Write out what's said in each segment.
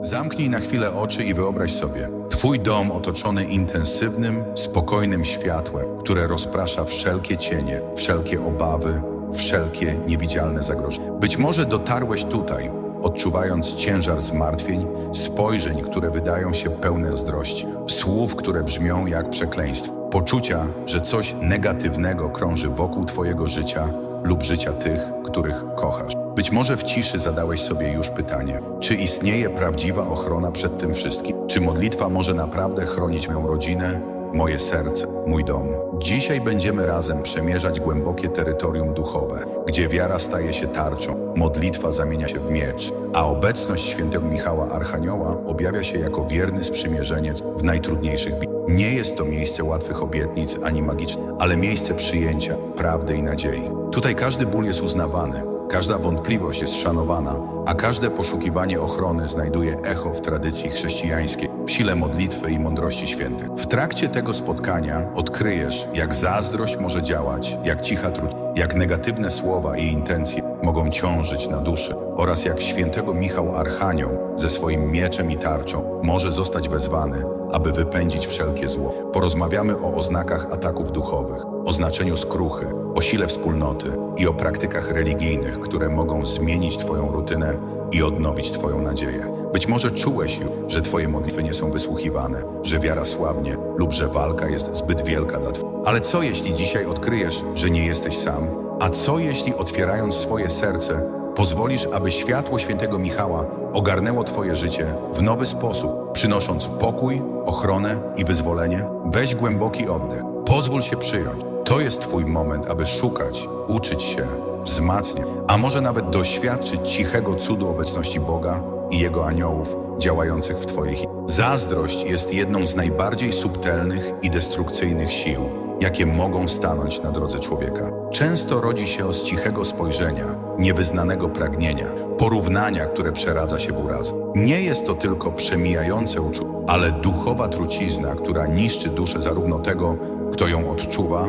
Zamknij na chwilę oczy i wyobraź sobie Twój dom otoczony intensywnym, spokojnym światłem, które rozprasza wszelkie cienie, wszelkie obawy, wszelkie niewidzialne zagrożenia. Być może dotarłeś tutaj, odczuwając ciężar zmartwień, spojrzeń, które wydają się pełne zazdrości, słów, które brzmią jak przekleństwo, poczucia, że coś negatywnego krąży wokół Twojego życia lub życia tych, których kochasz. Być może w ciszy zadałeś sobie już pytanie, czy istnieje prawdziwa ochrona przed tym wszystkim? Czy modlitwa może naprawdę chronić moją rodzinę, moje serce, mój dom? Dzisiaj będziemy razem przemierzać głębokie terytorium duchowe, gdzie wiara staje się tarczą, modlitwa zamienia się w miecz, a obecność świętego Michała Archanioła objawia się jako wierny sprzymierzeniec w najtrudniejszych bitwach. Nie jest to miejsce łatwych obietnic ani magicznych, ale miejsce przyjęcia, prawdy i nadziei. Tutaj każdy ból jest uznawany, każda wątpliwość jest szanowana, a każde poszukiwanie ochrony znajduje echo w tradycji chrześcijańskiej, w sile modlitwy i mądrości świętych. W trakcie tego spotkania odkryjesz, jak zazdrość może działać, jak cicha truć, jak negatywne słowa i intencje mogą ciążyć na duszy oraz jak świętego Michał Archanioł ze swoim mieczem i tarczą może zostać wezwany, aby wypędzić wszelkie zło. Porozmawiamy o oznakach ataków duchowych, znaczeniu skruchy, o sile wspólnoty i o praktykach religijnych, które mogą zmienić Twoją rutynę i odnowić Twoją nadzieję. Być może czułeś już, że Twoje modlitwy nie są wysłuchiwane, że wiara słabnie lub że walka jest zbyt wielka dla Twojego. Ale co jeśli dzisiaj odkryjesz, że nie jesteś sam? A co jeśli otwierając swoje serce, pozwolisz, aby światło świętego Michała ogarnęło Twoje życie w nowy sposób, przynosząc pokój, ochronę i wyzwolenie? Weź głęboki oddech. Pozwól się przyjąć. To jest Twój moment, aby szukać, uczyć się, wzmacniać, a może nawet doświadczyć cichego cudu obecności Boga i Jego aniołów działających w Twojej hi- Zazdrość jest jedną z najbardziej subtelnych i destrukcyjnych sił, jakie mogą stanąć na drodze człowieka. Często rodzi się z cichego spojrzenia, niewyznanego pragnienia, porównania, które przeradza się w uraz. Nie jest to tylko przemijające uczucie, ale duchowa trucizna, która niszczy duszę zarówno tego, kto ją odczuwa,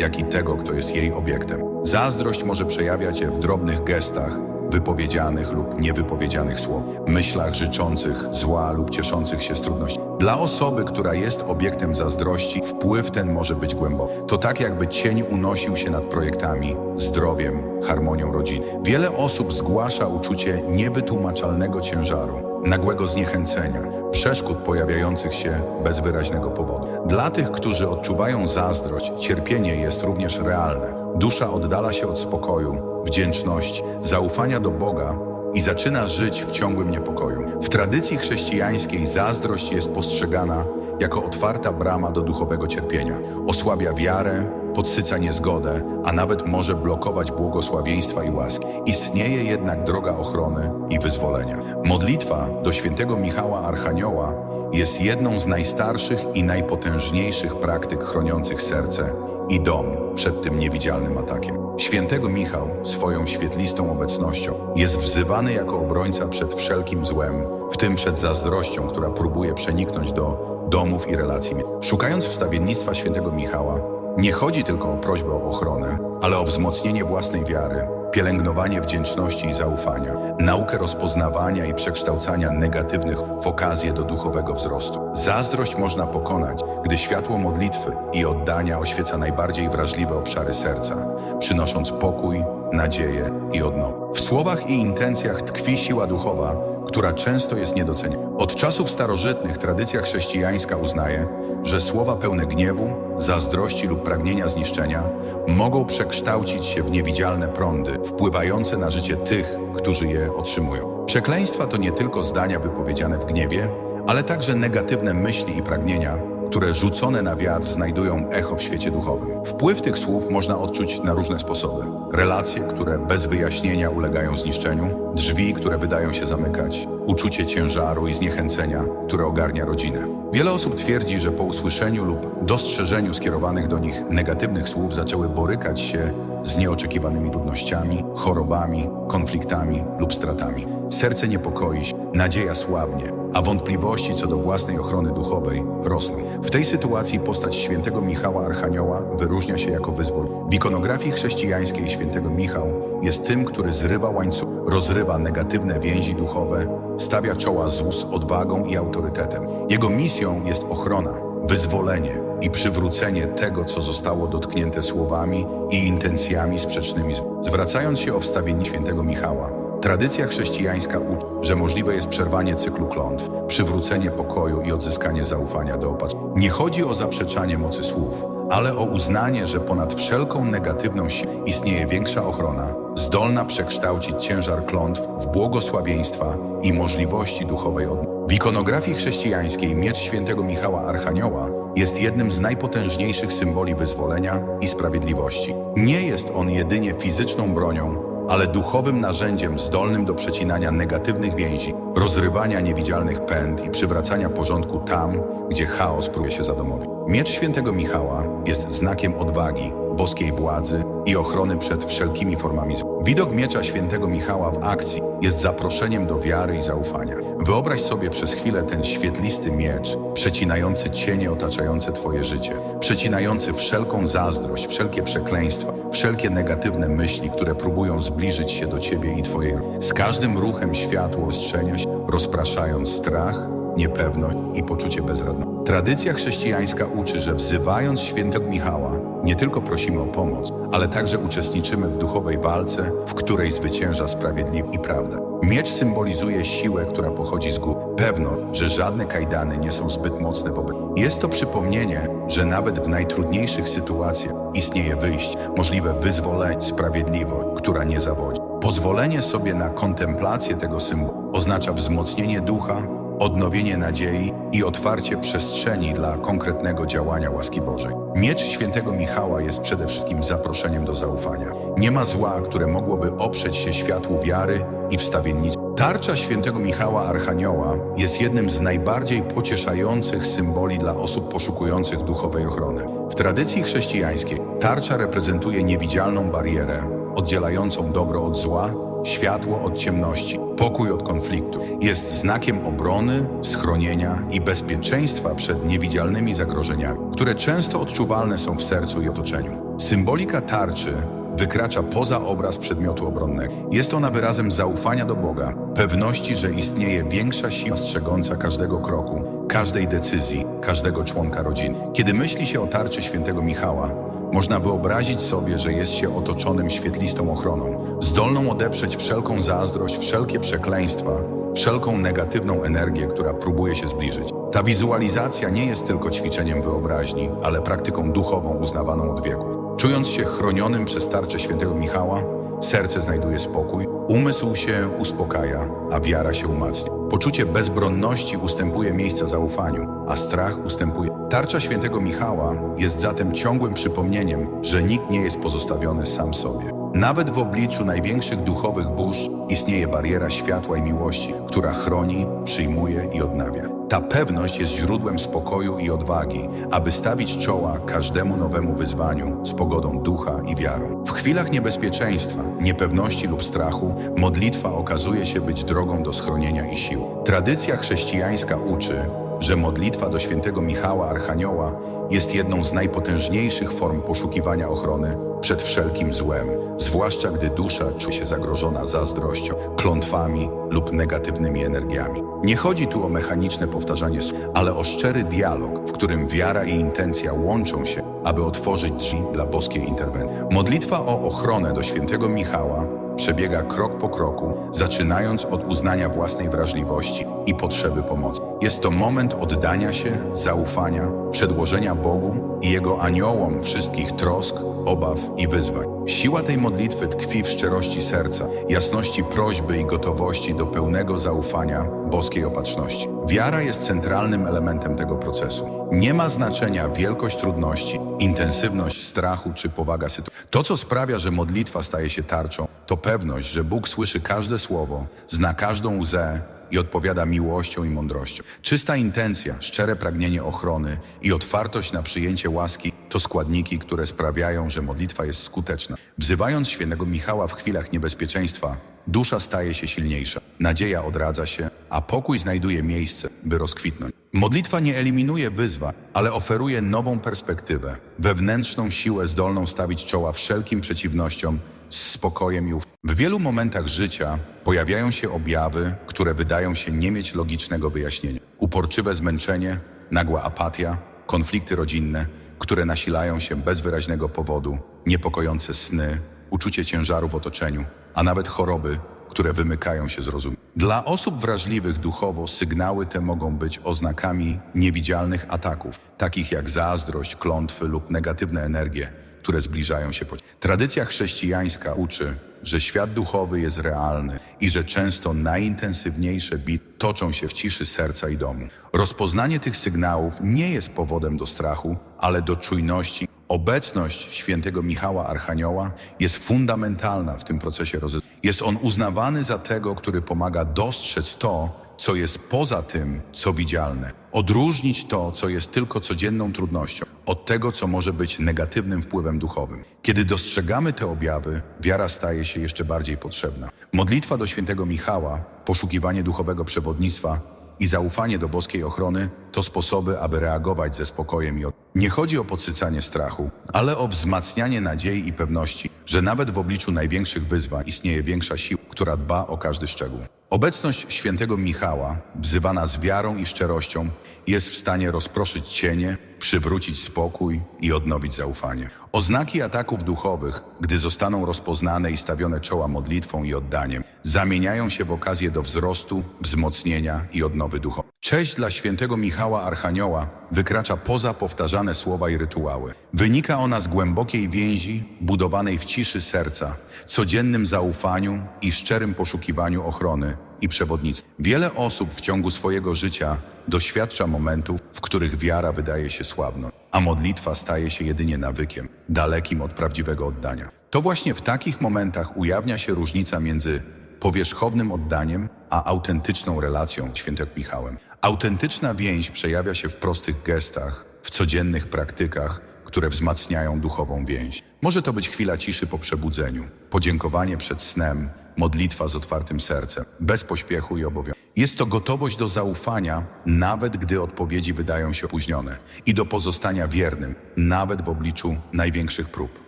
jak i tego, kto jest jej obiektem. Zazdrość może przejawiać się w drobnych gestach, wypowiedzianych lub niewypowiedzianych słów, myślach życzących zła lub cieszących się z trudności. Dla osoby, która jest obiektem zazdrości, wpływ ten może być głęboki. To tak, jakby cień unosił się nad projektami, zdrowiem, harmonią rodziny. Wiele osób zgłasza uczucie niewytłumaczalnego ciężaru, nagłego zniechęcenia, przeszkód pojawiających się bez wyraźnego powodu. Dla tych, którzy odczuwają zazdrość, cierpienie jest również realne. Dusza oddala się od spokoju, wdzięczności, zaufania do Boga i zaczyna żyć w ciągłym niepokoju. W tradycji chrześcijańskiej zazdrość jest postrzegana jako otwarta brama do duchowego cierpienia. Osłabia wiarę, podsyca niezgodę, a nawet może blokować błogosławieństwa i łaski. Istnieje jednak droga ochrony i wyzwolenia. Modlitwa do świętego Michała Archanioła jest jedną z najstarszych i najpotężniejszych praktyk chroniących serce i dom przed tym niewidzialnym atakiem. Świętego Michał swoją świetlistą obecnością jest wzywany jako obrońca przed wszelkim złem, w tym przed zazdrością, która próbuje przeniknąć do domów i relacji. Szukając wstawiennictwa świętego Michała, nie chodzi tylko o prośbę o ochronę, ale o wzmocnienie własnej wiary, pielęgnowanie wdzięczności i zaufania, naukę rozpoznawania i przekształcania negatywnych w okazję do duchowego wzrostu. Zazdrość można pokonać, gdy światło modlitwy i oddania oświeca najbardziej wrażliwe obszary serca, przynosząc pokój, nadzieję i odnowę. W słowach i intencjach tkwi siła duchowa, która często jest niedoceniana. Od czasów starożytnych tradycja chrześcijańska uznaje, że słowa pełne gniewu, zazdrości lub pragnienia zniszczenia mogą przekształcić się w niewidzialne prądy, wpływające na życie tych, którzy je otrzymują. Przekleństwa to nie tylko zdania wypowiedziane w gniewie, ale także negatywne myśli i pragnienia, które rzucone na wiatr znajdują echo w świecie duchowym. Wpływ tych słów można odczuć na różne sposoby. Relacje, które bez wyjaśnienia ulegają zniszczeniu, drzwi, które wydają się zamykać, uczucie ciężaru i zniechęcenia, które ogarnia rodzinę. Wiele osób twierdzi, że po usłyszeniu lub dostrzeżeniu skierowanych do nich negatywnych słów zaczęły borykać się z nieoczekiwanymi trudnościami, chorobami, konfliktami lub stratami. Serce niepokoi się, nadzieja słabnie, a wątpliwości co do własnej ochrony duchowej rosną. W tej sytuacji postać świętego Michała Archanioła wyróżnia się jako wyzwolony. W ikonografii chrześcijańskiej świętego Michał jest tym, który zrywa łańcuch, rozrywa negatywne więzi duchowe, stawia czoła złu z odwagą i autorytetem. Jego misją jest ochrona, wyzwolenie i przywrócenie tego, co zostało dotknięte słowami i intencjami sprzecznymi. Zwracając się o wstawienie świętego Michała, tradycja chrześcijańska uczy, że możliwe jest przerwanie cyklu klątw, przywrócenie pokoju i odzyskanie zaufania do opatrzenia. Nie chodzi o zaprzeczanie mocy słów, ale o uznanie, że ponad wszelką negatywną siłą istnieje większa ochrona, zdolna przekształcić ciężar klątw w błogosławieństwa i możliwości duchowej odnowy. W ikonografii chrześcijańskiej miecz świętego Michała Archanioła jest jednym z najpotężniejszych symboli wyzwolenia i sprawiedliwości. Nie jest on jedynie fizyczną bronią, ale duchowym narzędziem zdolnym do przecinania negatywnych więzi, rozrywania niewidzialnych pęd i przywracania porządku tam, gdzie chaos próbuje się zadomowić. Miecz świętego Michała jest znakiem odwagi, boskiej władzy i ochrony przed wszelkimi formami zła. Widok miecza świętego Michała w akcji jest zaproszeniem do wiary i zaufania. Wyobraź sobie przez chwilę ten świetlisty miecz, przecinający cienie otaczające Twoje życie, przecinający wszelką zazdrość, wszelkie przekleństwa, wszelkie negatywne myśli, które próbują zbliżyć się do Ciebie i Twojej. Z każdym ruchem światło ostrzenia się, rozpraszając strach, niepewność i poczucie bezradności. Tradycja chrześcijańska uczy, że wzywając świętego Michała, nie tylko prosimy o pomoc, ale także uczestniczymy w duchowej walce, w której zwycięża sprawiedliwość i prawda. Miecz symbolizuje siłę, która pochodzi z góry. Pewno, że żadne kajdany nie są zbyt mocne wobec. Jest to przypomnienie, że nawet w najtrudniejszych sytuacjach istnieje wyjście, możliwe wyzwolenie, sprawiedliwość, która nie zawodzi. Pozwolenie sobie na kontemplację tego symbolu oznacza wzmocnienie ducha, odnowienie nadziei i otwarcie przestrzeni dla konkretnego działania łaski Bożej. Miecz świętego Michała jest przede wszystkim zaproszeniem do zaufania. Nie ma zła, które mogłoby oprzeć się światłu wiary i wstawiennictwa. Tarcza świętego Michała Archanioła jest jednym z najbardziej pocieszających symboli dla osób poszukujących duchowej ochrony. W tradycji chrześcijańskiej tarcza reprezentuje niewidzialną barierę oddzielającą dobro od zła, światło od ciemności, pokój od konfliktu. Jest znakiem obrony, schronienia i bezpieczeństwa przed niewidzialnymi zagrożeniami, które często odczuwalne są w sercu i otoczeniu. Symbolika tarczy wykracza poza obraz przedmiotu obronnego. Jest ona wyrazem zaufania do Boga, pewności, że istnieje większa siła strzegąca każdego kroku, każdej decyzji, każdego członka rodziny. Kiedy myśli się o tarczy świętego Michała, można wyobrazić sobie, że jest się otoczonym świetlistą ochroną, zdolną odeprzeć wszelką zazdrość, wszelkie przekleństwa, wszelką negatywną energię, która próbuje się zbliżyć. Ta wizualizacja nie jest tylko ćwiczeniem wyobraźni, ale praktyką duchową uznawaną od wieków. Czując się chronionym przez tarczę świętego Michała, serce znajduje spokój, umysł się uspokaja, a wiara się umacnia. Poczucie bezbronności ustępuje miejsca zaufaniu, a strach ustępuje. Tarcza świętego Michała jest zatem ciągłym przypomnieniem, że nikt nie jest pozostawiony sam sobie. Nawet w obliczu największych duchowych burz istnieje bariera światła i miłości, która chroni, przyjmuje i odnawia. Ta pewność jest źródłem spokoju i odwagi, aby stawić czoła każdemu nowemu wyzwaniu z pogodą ducha i wiarą. W chwilach niebezpieczeństwa, niepewności lub strachu, modlitwa okazuje się być drogą do schronienia i sił. Tradycja chrześcijańska uczy, że modlitwa do świętego Michała Archanioła jest jedną z najpotężniejszych form poszukiwania ochrony przed wszelkim złem, zwłaszcza gdy dusza czuje się zagrożona zazdrością, klątwami lub negatywnymi energiami. Nie chodzi tu o mechaniczne powtarzanie słów, ale o szczery dialog, w którym wiara i intencja łączą się, aby otworzyć drzwi dla boskiej interwencji. Modlitwa o ochronę do świętego Michała przebiega krok po kroku, zaczynając od uznania własnej wrażliwości i potrzeby pomocy. Jest to moment oddania się, zaufania, przedłożenia Bogu i Jego aniołom wszystkich trosk, obaw i wyzwań. Siła tej modlitwy tkwi w szczerości serca, jasności prośby i gotowości do pełnego zaufania boskiej opatrzności. Wiara jest centralnym elementem tego procesu. Nie ma znaczenia wielkość trudności, intensywność strachu czy powaga sytuacji. To, co sprawia, że modlitwa staje się tarczą, to pewność, że Bóg słyszy każde słowo, zna każdą łzę i odpowiada miłością i mądrością. Czysta intencja, szczere pragnienie ochrony i otwartość na przyjęcie łaski to składniki, które sprawiają, że modlitwa jest skuteczna. Wzywając świętego Michała w chwilach niebezpieczeństwa, dusza staje się silniejsza. nadzieja odradza się, a pokój znajduje miejsce, by rozkwitnąć. Modlitwa nie eliminuje wyzwań, ale oferuje nową perspektywę, wewnętrzną siłę zdolną stawić czoła wszelkim przeciwnościom z spokojem i. W wielu momentach życia pojawiają się objawy, które wydają się nie mieć logicznego wyjaśnienia. Uporczywe zmęczenie, nagła apatia, konflikty rodzinne, które nasilają się bez wyraźnego powodu, niepokojące sny, uczucie ciężaru w otoczeniu, a nawet choroby, które wymykają się z rozumienia. Dla osób wrażliwych duchowo sygnały te mogą być oznakami niewidzialnych ataków, takich jak zazdrość, klątwy lub negatywne energie, które zbliżają się po... Tradycja chrześcijańska uczy, że świat duchowy jest realny i że często najintensywniejsze bit toczą się w ciszy serca i domu. Rozpoznanie tych sygnałów nie jest powodem do strachu, ale do czujności. Obecność świętego Michała Archanioła jest fundamentalna w tym procesie rozeznania. Jest on uznawany za tego, który pomaga dostrzec to, co jest poza tym, co widzialne. Odróżnić to, co jest tylko codzienną trudnością, od tego, co może być negatywnym wpływem duchowym. Kiedy dostrzegamy te objawy, wiara staje się jeszcze bardziej potrzebna. Modlitwa do świętego Michała, poszukiwanie duchowego przewodnictwa i zaufanie do boskiej ochrony to sposoby, aby reagować ze spokojem i od... Nie chodzi o podsycanie strachu, ale o wzmacnianie nadziei i pewności, że nawet w obliczu największych wyzwań istnieje większa siła, która dba o każdy szczegół. Obecność świętego Michała, wzywana z wiarą i szczerością, jest w stanie rozproszyć cienie, przywrócić spokój i odnowić zaufanie. Oznaki ataków duchowych, gdy zostaną rozpoznane i stawione czoła modlitwą i oddaniem, zamieniają się w okazję do wzrostu, wzmocnienia i odnowy duchowej. Cześć dla świętego Michała Archanioła wykracza poza powtarzane słowa i rytuały. Wynika ona z głębokiej więzi, budowanej w ciszy serca, codziennym zaufaniu i szczerym poszukiwaniu ochrony i przewodnictwa. Wiele osób w ciągu swojego życia doświadcza momentów, w których wiara wydaje się słabnąć, a modlitwa staje się jedynie nawykiem, dalekim od prawdziwego oddania. To właśnie w takich momentach ujawnia się różnica między powierzchownym oddaniem, a autentyczną relacją z świętym Michałem. Autentyczna więź przejawia się w prostych gestach, w codziennych praktykach, które wzmacniają duchową więź. Może to być chwila ciszy po przebudzeniu, podziękowanie przed snem, modlitwa z otwartym sercem, bez pośpiechu i obowiązku. Jest to gotowość do zaufania, nawet gdy odpowiedzi wydają się opóźnione, i do pozostania wiernym, nawet w obliczu największych prób.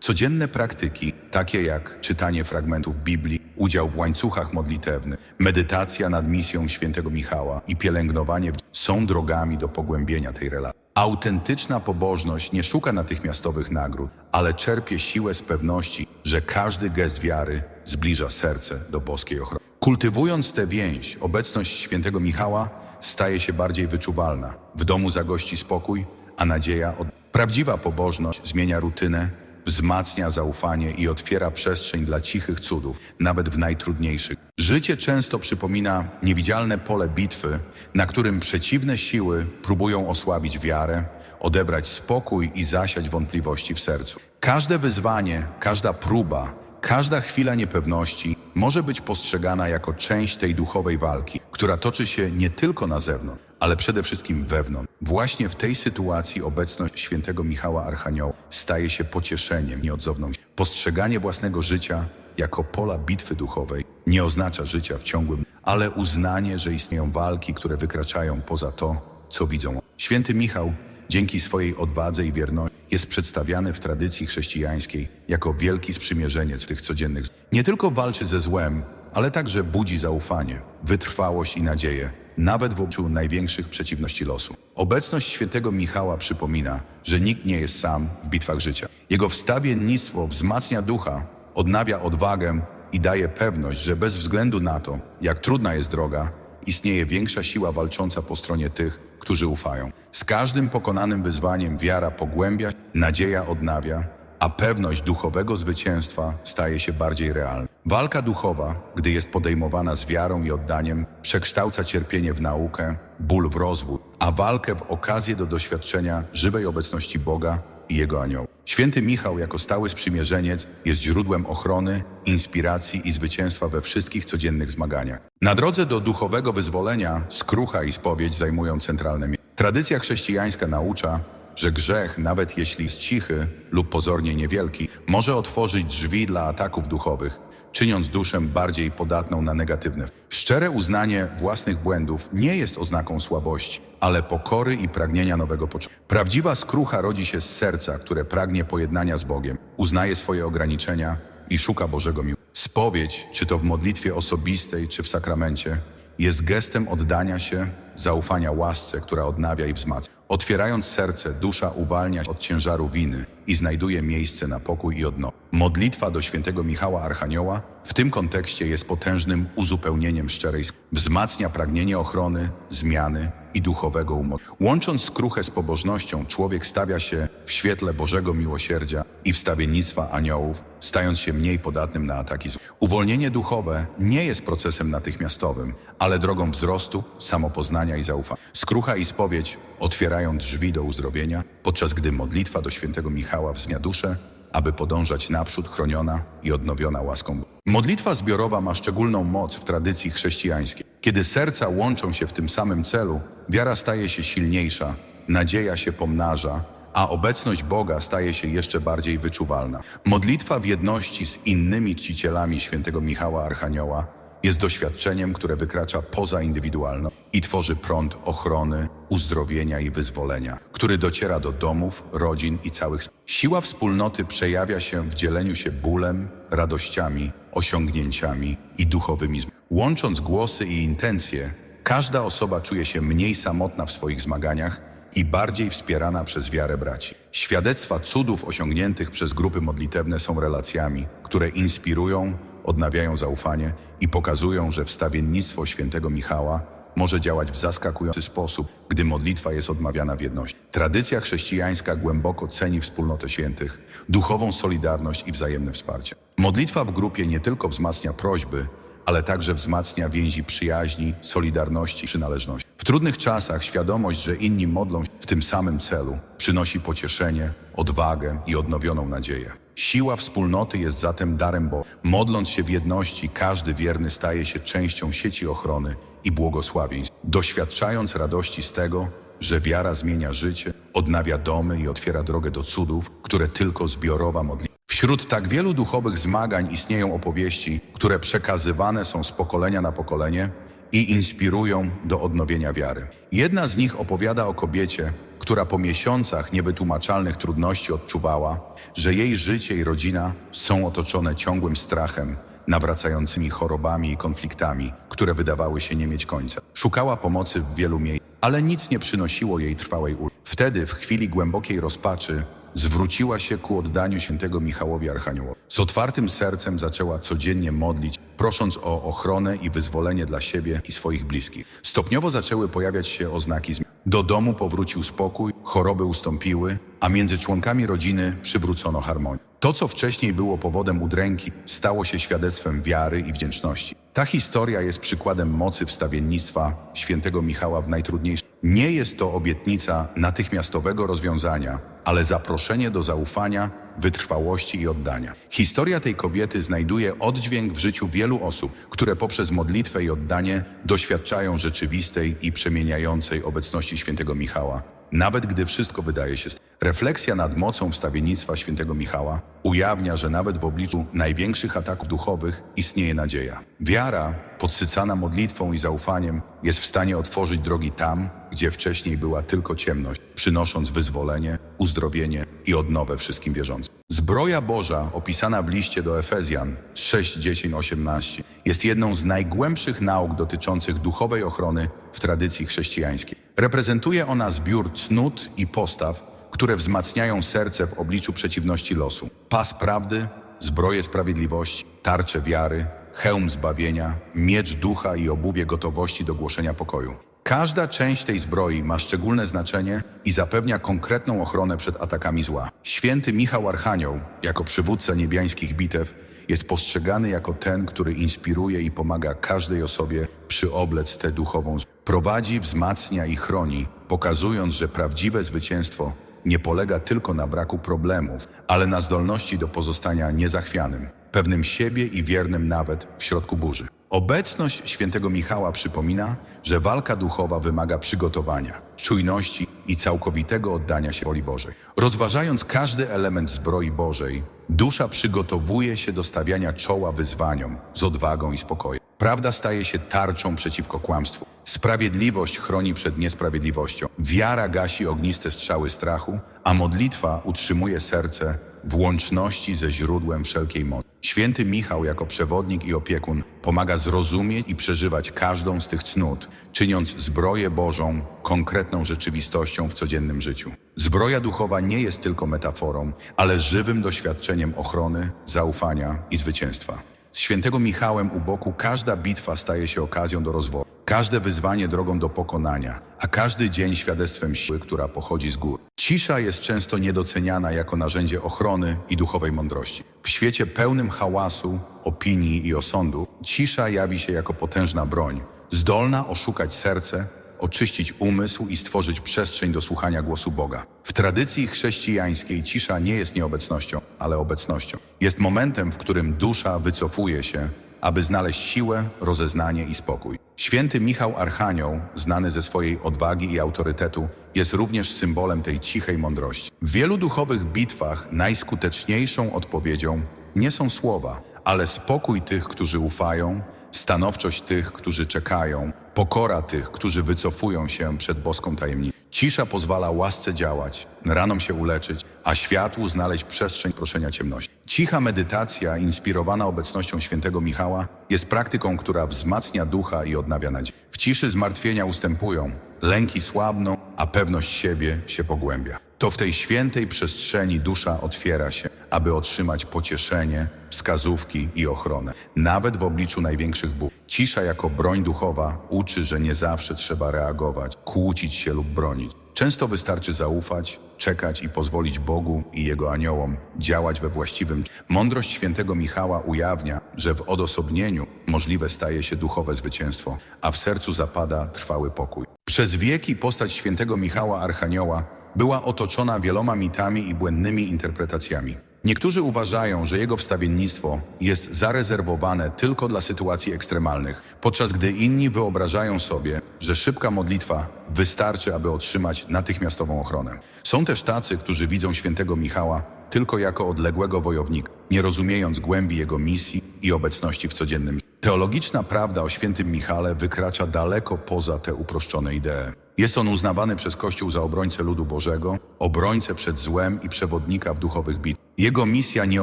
Codzienne praktyki, takie jak czytanie fragmentów Biblii, udział w łańcuchach modlitewnych, medytacja nad misją świętego Michała i pielęgnowanie, są drogami do pogłębienia tej relacji. Autentyczna pobożność nie szuka natychmiastowych nagród, ale czerpie siłę z pewności, że każdy gest wiary zbliża serce do boskiej ochrony. Kultywując tę więź, obecność świętego Michała staje się bardziej wyczuwalna. W domu zagości spokój, a nadzieja od... Prawdziwa pobożność zmienia rutynę, wzmacnia zaufanie i otwiera przestrzeń dla cichych cudów, nawet w najtrudniejszych. Życie często przypomina niewidzialne pole bitwy, na którym przeciwne siły próbują osłabić wiarę, odebrać spokój i zasiać wątpliwości w sercu. Każde wyzwanie, każda próba, każda chwila niepewności może być postrzegana jako część tej duchowej walki, która toczy się nie tylko na zewnątrz, ale przede wszystkim wewnątrz. Właśnie w tej sytuacji obecność świętego Michała Archanioła staje się pocieszeniem, nieodzowną. Postrzeganie własnego życia jako pola bitwy duchowej nie oznacza życia w ciągłym, ale uznanie, że istnieją walki, które wykraczają poza to, co widzą. Święty Michał dzięki swojej odwadze i wierności jest przedstawiany w tradycji chrześcijańskiej jako wielki sprzymierzeniec tych codziennych. Nie tylko walczy ze złem, ale także budzi zaufanie, wytrwałość i nadzieję, nawet w obliczu największych przeciwności losu. Obecność świętego Michała przypomina, że nikt nie jest sam w bitwach życia. Jego wstawiennictwo wzmacnia ducha, odnawia odwagę i daje pewność, że bez względu na to, jak trudna jest droga, istnieje większa siła walcząca po stronie tych, którzy ufają. Z każdym pokonanym wyzwaniem wiara pogłębia, nadzieja odnawia, a pewność duchowego zwycięstwa staje się bardziej realna. Walka duchowa, gdy jest podejmowana z wiarą i oddaniem, przekształca cierpienie w naukę, ból w rozwój, a walkę w okazję do doświadczenia żywej obecności Boga i Jego aniołów. Święty Michał jako stały sprzymierzeniec jest źródłem ochrony, inspiracji i zwycięstwa we wszystkich codziennych zmaganiach. Na drodze do duchowego wyzwolenia skrucha i spowiedź zajmują centralne miejsce. Tradycja chrześcijańska naucza, że grzech, nawet jeśli jest cichy lub pozornie niewielki, może otworzyć drzwi dla ataków duchowych, czyniąc duszę bardziej podatną na negatywne. Szczere uznanie własnych błędów nie jest oznaką słabości, ale pokory i pragnienia nowego początku. Prawdziwa skrucha rodzi się z serca, które pragnie pojednania z Bogiem, uznaje swoje ograniczenia i szuka Bożego miłosierdzia. Spowiedź, czy to w modlitwie osobistej, czy w sakramencie, jest gestem oddania się, zaufania łasce, która odnawia i wzmacnia. Otwierając serce, dusza uwalnia się od ciężaru winy i znajduje miejsce na pokój i odnowę. Modlitwa do świętego Michała Archanioła w tym kontekście jest potężnym uzupełnieniem szczerej wzmacnia pragnienie ochrony, zmiany i duchowego umocnienia. Łącząc skruchę z pobożnością, człowiek stawia się w świetle Bożego miłosierdzia i wstawiennictwa aniołów, stając się mniej podatnym na ataki złych. Uwolnienie duchowe nie jest procesem natychmiastowym, ale drogą wzrostu, samopoznania i zaufania. Skrucha i spowiedź otwierają drzwi do uzdrowienia, podczas gdy modlitwa do świętego Michała wzmia duszę, aby podążać naprzód chroniona i odnowiona łaską. Modlitwa zbiorowa ma szczególną moc w tradycji chrześcijańskiej. Kiedy serca łączą się w tym samym celu, wiara staje się silniejsza, nadzieja się pomnaża, a obecność Boga staje się jeszcze bardziej wyczuwalna. Modlitwa w jedności z innymi czcicielami świętego Michała Archanioła jest doświadczeniem, które wykracza poza indywidualność i tworzy prąd ochrony, uzdrowienia i wyzwolenia, który dociera do domów, rodzin i całych. Siła wspólnoty przejawia się w dzieleniu się bólem, radościami, osiągnięciami i duchowymi. Łącząc głosy i intencje, każda osoba czuje się mniej samotna w swoich zmaganiach i bardziej wspierana przez wiarę braci. Świadectwa cudów osiągniętych przez grupy modlitewne są relacjami, które inspirują, odnawiają zaufanie i pokazują, że wstawiennictwo świętego Michała może działać w zaskakujący sposób, gdy modlitwa jest odmawiana w jedności. Tradycja chrześcijańska głęboko ceni wspólnotę świętych, duchową solidarność i wzajemne wsparcie. Modlitwa w grupie nie tylko wzmacnia prośby, ale także wzmacnia więzi przyjaźni, solidarności i przynależności. W trudnych czasach świadomość, że inni modlą się w tym samym celu, przynosi pocieszenie, odwagę i odnowioną nadzieję. Siła wspólnoty jest zatem darem Boga. Modląc się w jedności, każdy wierny staje się częścią sieci ochrony i błogosławieństw, doświadczając radości z tego, że wiara zmienia życie, odnawia domy i otwiera drogę do cudów, które tylko zbiorowa modlitwa. Wśród tak wielu duchowych zmagań istnieją opowieści, które przekazywane są z pokolenia na pokolenie i inspirują do odnowienia wiary. Jedna z nich opowiada o kobiecie, która po miesiącach niewytłumaczalnych trudności odczuwała, że jej życie i rodzina są otoczone ciągłym strachem, nawracającymi chorobami i konfliktami, które wydawały się nie mieć końca. Szukała pomocy w wielu miejscach, ale nic nie przynosiło jej trwałej ulgi. Wtedy, w chwili głębokiej rozpaczy, zwróciła się ku oddaniu świętego Michałowi Archaniołowi. Z otwartym sercem zaczęła codziennie modlić, prosząc o ochronę i wyzwolenie dla siebie i swoich bliskich. Stopniowo zaczęły pojawiać się oznaki zmian. Do domu powrócił spokój, choroby ustąpiły, a między członkami rodziny przywrócono harmonię. To, co wcześniej było powodem udręki, stało się świadectwem wiary i wdzięczności. Ta historia jest przykładem mocy wstawiennictwa świętego Michała w najtrudniejszym. Nie jest to obietnica natychmiastowego rozwiązania, ale zaproszenie do zaufania, wytrwałości i oddania. Historia tej kobiety znajduje oddźwięk w życiu wielu osób, które poprzez modlitwę i oddanie doświadczają rzeczywistej i przemieniającej obecności świętego Michała. Nawet gdy wszystko wydaje się. Refleksja nad mocą wstawiennictwa świętego Michała ujawnia, że nawet w obliczu największych ataków duchowych istnieje nadzieja. Wiara, podsycana modlitwą i zaufaniem, jest w stanie otworzyć drogi tam, gdzie wcześniej była tylko ciemność, przynosząc wyzwolenie, uzdrowienie i odnowę wszystkim wierzącym. Zbroja Boża, opisana w liście do Efezjan 6, 10, 18, jest jedną z najgłębszych nauk dotyczących duchowej ochrony w tradycji chrześcijańskiej. Reprezentuje ona zbiór cnót i postaw, które wzmacniają serce w obliczu przeciwności losu. Pas prawdy, zbroję sprawiedliwości, tarczę wiary, hełm zbawienia, miecz ducha i obuwie gotowości do głoszenia pokoju. Każda część tej zbroi ma szczególne znaczenie i zapewnia konkretną ochronę przed atakami zła. Święty Michał Archanioł, jako przywódca niebiańskich bitew, jest postrzegany jako ten, który inspiruje i pomaga każdej osobie przyoblec tę duchową. Prowadzi, wzmacnia i chroni, pokazując, że prawdziwe zwycięstwo nie polega tylko na braku problemów, ale na zdolności do pozostania niezachwianym, pewnym siebie i wiernym nawet w środku burzy. Obecność świętego Michała przypomina, że walka duchowa wymaga przygotowania, czujności i całkowitego oddania się woli Bożej. Rozważając każdy element zbroi Bożej, Dusza przygotowuje się do stawiania czoła wyzwaniom z odwagą i spokojem. Prawda staje się tarczą przeciwko kłamstwu. Sprawiedliwość chroni przed niesprawiedliwością. Wiara gasi ogniste strzały strachu, a modlitwa utrzymuje serce w łączności ze źródłem wszelkiej mocy. Święty Michał jako przewodnik i opiekun pomaga zrozumieć i przeżywać każdą z tych cnót, czyniąc zbroję Bożą konkretną rzeczywistością w codziennym życiu. Zbroja duchowa nie jest tylko metaforą, ale żywym doświadczeniem ochrony, zaufania i zwycięstwa. Z świętego Michałem u boku każda bitwa staje się okazją do rozwoju, każde wyzwanie drogą do pokonania, a każdy dzień świadectwem siły, która pochodzi z gór. Cisza jest często niedoceniana jako narzędzie ochrony i duchowej mądrości. W świecie pełnym hałasu, opinii i osądu, cisza jawi się jako potężna broń, zdolna oszukać serce, oczyścić umysł i stworzyć przestrzeń do słuchania głosu Boga. W tradycji chrześcijańskiej cisza nie jest nieobecnością, ale obecnością. Jest momentem, w którym dusza wycofuje się, aby znaleźć siłę, rozeznanie i spokój. Święty Michał Archanioł, znany ze swojej odwagi i autorytetu, jest również symbolem tej cichej mądrości. W wielu duchowych bitwach najskuteczniejszą odpowiedzią nie są słowa, ale spokój tych, którzy ufają, stanowczość tych, którzy czekają, pokora tych, którzy wycofują się przed boską tajemnicą. Cisza pozwala łasce działać, ranom się uleczyć, a światłu znaleźć przestrzeń proszenia ciemności. Cicha medytacja, inspirowana obecnością świętego Michała, jest praktyką, która wzmacnia ducha i odnawia nadzieję. W ciszy zmartwienia ustępują, lęki słabną, a pewność siebie się pogłębia. To w tej świętej przestrzeni dusza otwiera się, aby otrzymać pocieszenie, wskazówki i ochronę. Nawet w obliczu największych ból. Cisza jako broń duchowa uczy, że nie zawsze trzeba reagować, kłócić się lub bronić. Często wystarczy zaufać, czekać i pozwolić Bogu i Jego aniołom działać we właściwym. Mądrość świętego Michała ujawnia, że w odosobnieniu możliwe staje się duchowe zwycięstwo, a w sercu zapada trwały pokój. Przez wieki postać świętego Michała Archanioła była otoczona wieloma mitami i błędnymi interpretacjami. Niektórzy uważają, że jego wstawiennictwo jest zarezerwowane tylko dla sytuacji ekstremalnych, podczas gdy inni wyobrażają sobie, że szybka modlitwa wystarczy, aby otrzymać natychmiastową ochronę. Są też tacy, którzy widzą świętego Michała tylko jako odległego wojownika, nie rozumiejąc głębi jego misji i obecności w codziennym życiu. Teologiczna prawda o świętym Michale wykracza daleko poza te uproszczone idee. Jest on uznawany przez Kościół za obrońcę ludu Bożego, obrońcę przed złem i przewodnika w duchowych bitwach. Jego misja nie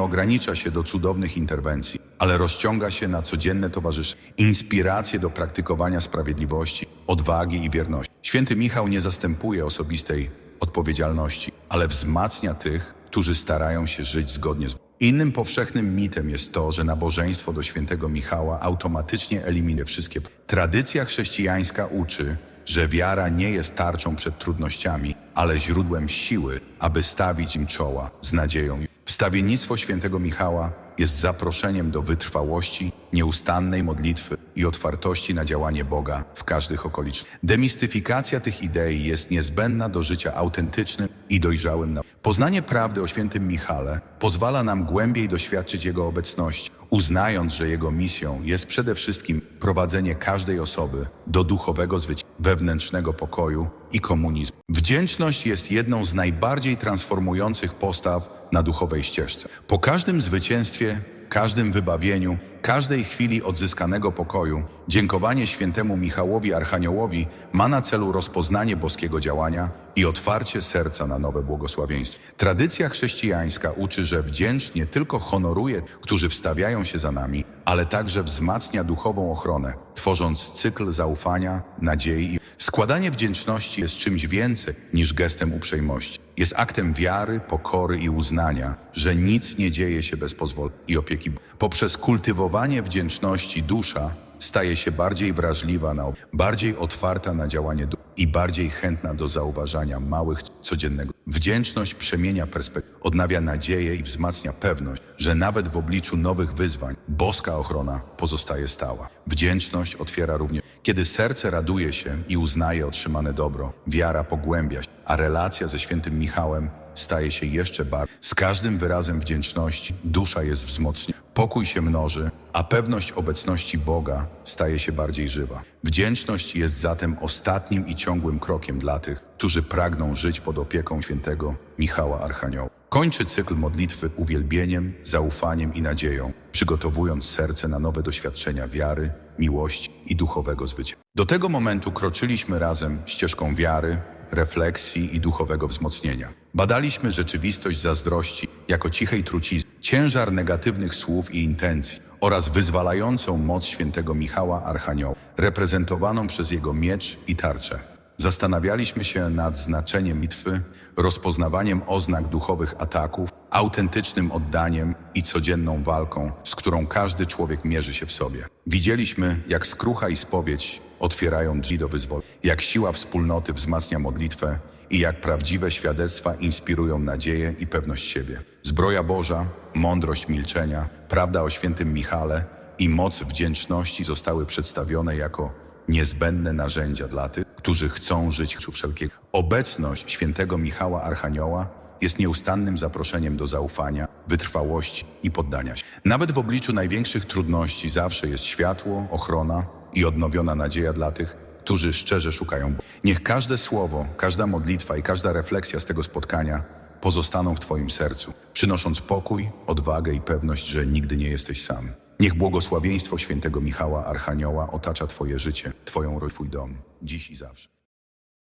ogranicza się do cudownych interwencji, ale rozciąga się na codzienne towarzyszenie, inspiracje do praktykowania sprawiedliwości, odwagi i wierności. Święty Michał nie zastępuje osobistej odpowiedzialności, ale wzmacnia tych, którzy starają się żyć zgodnie z Innym powszechnym mitem jest to, że nabożeństwo do świętego Michała automatycznie eliminuje wszystkie. Tradycja chrześcijańska uczy, że wiara nie jest tarczą przed trudnościami, ale źródłem siły, aby stawić im czoła z nadzieją. Wstawiennictwo świętego Michała jest zaproszeniem do wytrwałości, nieustannej modlitwy i otwartości na działanie Boga w każdych okolicznościach. Demistyfikacja tych idei jest niezbędna do życia autentycznym i dojrzałym. na- Poznanie prawdy o świętym Michale pozwala nam głębiej doświadczyć Jego obecności, uznając, że Jego misją jest przede wszystkim prowadzenie każdej osoby do duchowego zwycięstwa, wewnętrznego pokoju i komunizmu. Wdzięczność jest jedną z najbardziej transformujących postaw na duchowej ścieżce. Po każdym zwycięstwie, każdym wybawieniu, każdej chwili odzyskanego pokoju, dziękowanie świętemu Michałowi Archaniołowi ma na celu rozpoznanie boskiego działania i otwarcie serca na nowe błogosławieństwo. Tradycja chrześcijańska uczy, że wdzięcz nie tylko honoruje, którzy wstawiają się za nami, ale także wzmacnia duchową ochronę, tworząc cykl zaufania, nadziei Składanie wdzięczności jest czymś więcej niż gestem uprzejmości. Jest aktem wiary, pokory i uznania, że nic nie dzieje się bez pozwolenia i opieki. Poprzez kultywowanie wdzięczności dusza staje się bardziej wrażliwa, na, bardziej otwarta na działanie i bardziej chętna do zauważania małych codziennego. Wdzięczność przemienia perspektywę, odnawia nadzieję i wzmacnia pewność, że nawet w obliczu nowych wyzwań boska ochrona pozostaje stała. Wdzięczność otwiera również, kiedy serce raduje się i uznaje otrzymane dobro, wiara pogłębia się, a relacja ze świętym Michałem staje się jeszcze bardziej. Z każdym wyrazem wdzięczności dusza jest wzmocniona, pokój się mnoży, a pewność obecności Boga staje się bardziej żywa. Wdzięczność jest zatem ostatnim i ciągłym krokiem dla tych, którzy pragną żyć pod opieką świętego Michała Archanioła. Kończy cykl modlitwy uwielbieniem, zaufaniem i nadzieją, przygotowując serce na nowe doświadczenia wiary, miłości i duchowego zwycięstwa. Do tego momentu kroczyliśmy razem ścieżką wiary, refleksji i duchowego wzmocnienia. Badaliśmy rzeczywistość zazdrości jako cichej trucizny, ciężar negatywnych słów i intencji oraz wyzwalającą moc świętego Michała Archanioła, reprezentowaną przez jego miecz i tarczę. Zastanawialiśmy się nad znaczeniem bitwy, rozpoznawaniem oznak duchowych ataków, autentycznym oddaniem i codzienną walką, z którą każdy człowiek mierzy się w sobie. Widzieliśmy, jak skrucha i spowiedź otwierają drzwi do wyzwolenia, jak siła wspólnoty wzmacnia modlitwę i jak prawdziwe świadectwa inspirują nadzieję i pewność siebie. Zbroja Boża, mądrość milczenia, prawda o świętym Michale i moc wdzięczności zostały przedstawione jako niezbędne narzędzia dla tych, którzy chcą żyć w wszelkiego. Obecność świętego Michała Archanioła jest nieustannym zaproszeniem do zaufania, wytrwałości i poddania się. Nawet w obliczu największych trudności zawsze jest światło, ochrona i odnowiona nadzieja dla tych, którzy szczerze szukają. Boga. Niech każde słowo, każda modlitwa i każda refleksja z tego spotkania pozostaną w Twoim sercu, przynosząc pokój, odwagę i pewność, że nigdy nie jesteś sam. Niech błogosławieństwo świętego Michała Archanioła otacza Twoje życie, Twoją Twój dom, dziś i zawsze.